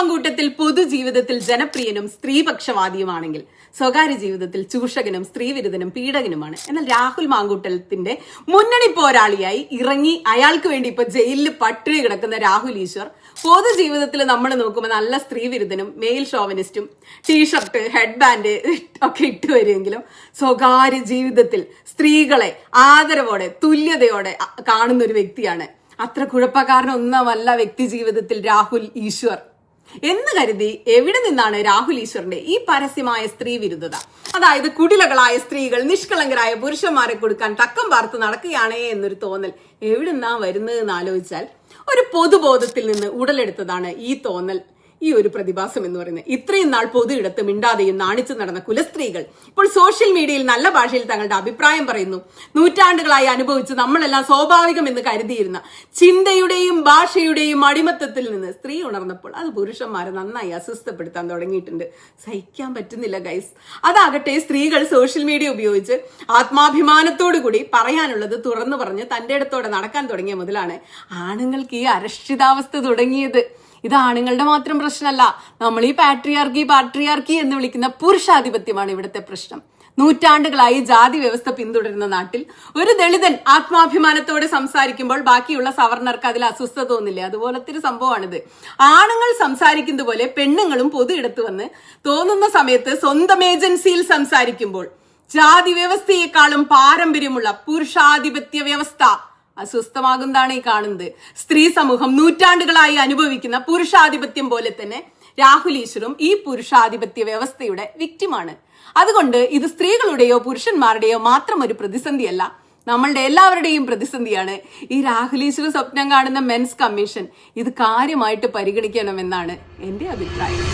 മാങ്കൂട്ടത്തിൽ പൊതുജീവിതത്തിൽ ജനപ്രിയനും സ്ത്രീപക്ഷവാദിയുമാണെങ്കിൽ സ്വകാര്യ ജീവിതത്തിൽ ചൂഷകനും സ്ത്രീവിരുദ്ധനും പീഡകനുമാണ്. എന്നാൽ രാഹുൽ മാങ്കൂട്ടത്തിന്റെ മുന്നണി പോരാളിയായി ഇറങ്ങി അയാൾക്ക് വേണ്ടി ഇപ്പൊ ജയിലിൽ പട്ടിണി കിടക്കുന്ന രാഹുൽ ഈശ്വർ പൊതുജീവിതത്തിൽ നമ്മൾ നോക്കുമ്പോൾ നല്ല സ്ത്രീവിരുദ്ധനും മെയിൽ ഷോവനിസ്റ്റും ടീഷർട്ട് ഹെഡ് ബാൻഡ് ഒക്കെ ഇട്ടു വരുമെങ്കിലും സ്വകാര്യ ജീവിതത്തിൽ സ്ത്രീകളെ ആദരവോടെ തുല്യതയോടെ കാണുന്ന ഒരു വ്യക്തിയാണ്. അത്ര കുഴപ്പക്കാരനൊന്നുമല്ല വ്യക്തി ജീവിതത്തിൽ രാഹുൽ ഈശ്വർ. എന്ന് കരുതി എവിടെ നിന്നാണ് രാഹുൽ ഈശ്വറിന്റെ ഈ പരസ്യമായ സ്ത്രീ വിരുദ്ധത? അതായത് കുടിലകളായ സ്ത്രീകൾ നിഷ്കളങ്കരായ പുരുഷന്മാരെ കൊടുക്കാൻ തക്കം പാർത്ത് നടക്കുകയാണേ എന്നൊരു തോന്നൽ എവിടെ നിന്നാ വരുന്നത് എന്ന് ആലോചിച്ചാൽ ഒരു പൊതുബോധത്തിൽ നിന്ന് ഉടലെടുത്തതാണ് ഈ തോന്നൽ. ഈ ഒരു പ്രതിഭാസം എന്ന് പറയുന്നത്. ഇത്രയും നാൾ പൊതു ഇടത്ത് മിണ്ടാതെയും നാണിച്ചു നടന്ന കുലസ്ത്രീകൾ ഇപ്പോൾ സോഷ്യൽ മീഡിയയിൽ നല്ല ഭാഷയിൽ തങ്ങളുടെ അഭിപ്രായം പറയുന്നു. നൂറ്റാണ്ടുകളായി അനുഭവിച്ച് നമ്മളെല്ലാം സ്വാഭാവികം എന്ന് കരുതിയിരുന്ന ചിന്തയുടെയും ഭാഷയുടെയും അടിമത്തത്തിൽ നിന്ന് സ്ത്രീ ഉണർന്നപ്പോൾ അത് പുരുഷന്മാരെ നന്നായി അസ്വസ്ഥപ്പെടുത്താൻ തുടങ്ങിയിട്ടുണ്ട്. സഹിക്കാൻ പറ്റുന്നില്ല ഗൈസ് അതാകട്ടെ സ്ത്രീകൾ സോഷ്യൽ മീഡിയ ഉപയോഗിച്ച് ആത്മാഭിമാനത്തോടു കൂടി പറയാനുള്ളത് തുറന്നു പറഞ്ഞ് തന്റെ ഇടത്തോടെ നടക്കാൻ തുടങ്ങിയ മുതലാണ് ആണുങ്ങൾക്ക് ഈ അരക്ഷിതാവസ്ഥ തുടങ്ങിയത്. ഇത് ആണുങ്ങളുടെ മാത്രം പ്രശ്നമല്ല. നമ്മൾ ഈ പാട്രിയാർക്കി പാട്രിയാർക്കി എന്ന് വിളിക്കുന്ന പുരുഷാധിപത്യമാണ് ഇവിടുത്തെ പ്രശ്നം. നൂറ്റാണ്ടുകളായി ജാതി വ്യവസ്ഥ പിന്തുടരുന്ന നാട്ടിൽ ഒരു ദളിതൻ ആത്മാഭിമാനത്തോടെ സംസാരിക്കുമ്പോൾ ബാക്കിയുള്ള സവർണർക്ക് അതിൽ അസ്വസ്ഥത തോന്നില്ലേ? അതുപോലത്തെ ഒരു സംഭവമാണിത്. ആണുങ്ങൾ സംസാരിക്കുന്നത് പോലെ പെണ്ണുങ്ങളും പൊതു ഇടത്ത് വന്ന് തോന്നുന്ന സമയത്ത് സ്വന്തം ഏജൻസിയിൽ സംസാരിക്കുമ്പോൾ ജാതി വ്യവസ്ഥയെക്കാളും പാരമ്പര്യമുള്ള പുരുഷാധിപത്യ വ്യവസ്ഥ അസ്വസ്ഥമാകുന്നതാണ് ഈ കാണുന്നത്. സ്ത്രീ സമൂഹം നൂറ്റാണ്ടുകളായി അനുഭവിക്കുന്ന പുരുഷാധിപത്യം പോലെ തന്നെ രാഹുൽ ഈശ്വറും ഈ പുരുഷാധിപത്യ വ്യവസ്ഥയുടെ വിക്റ്റിമാണ് അതുകൊണ്ട് ഇത് സ്ത്രീകളുടെയോ പുരുഷന്മാരുടെയോ മാത്രം ഒരു പ്രതിസന്ധിയല്ല നമ്മളുടെ എല്ലാവരുടെയും പ്രതിസന്ധിയാണ്. ഈ രാഹുലീശ്വര സ്വപ്നം കാണുന്ന മെൻസ് കമ്മീഷൻ ഇത് കാര്യമായിട്ട് പരിഗണിക്കണമെന്നാണ് എന്റെ അഭിപ്രായം.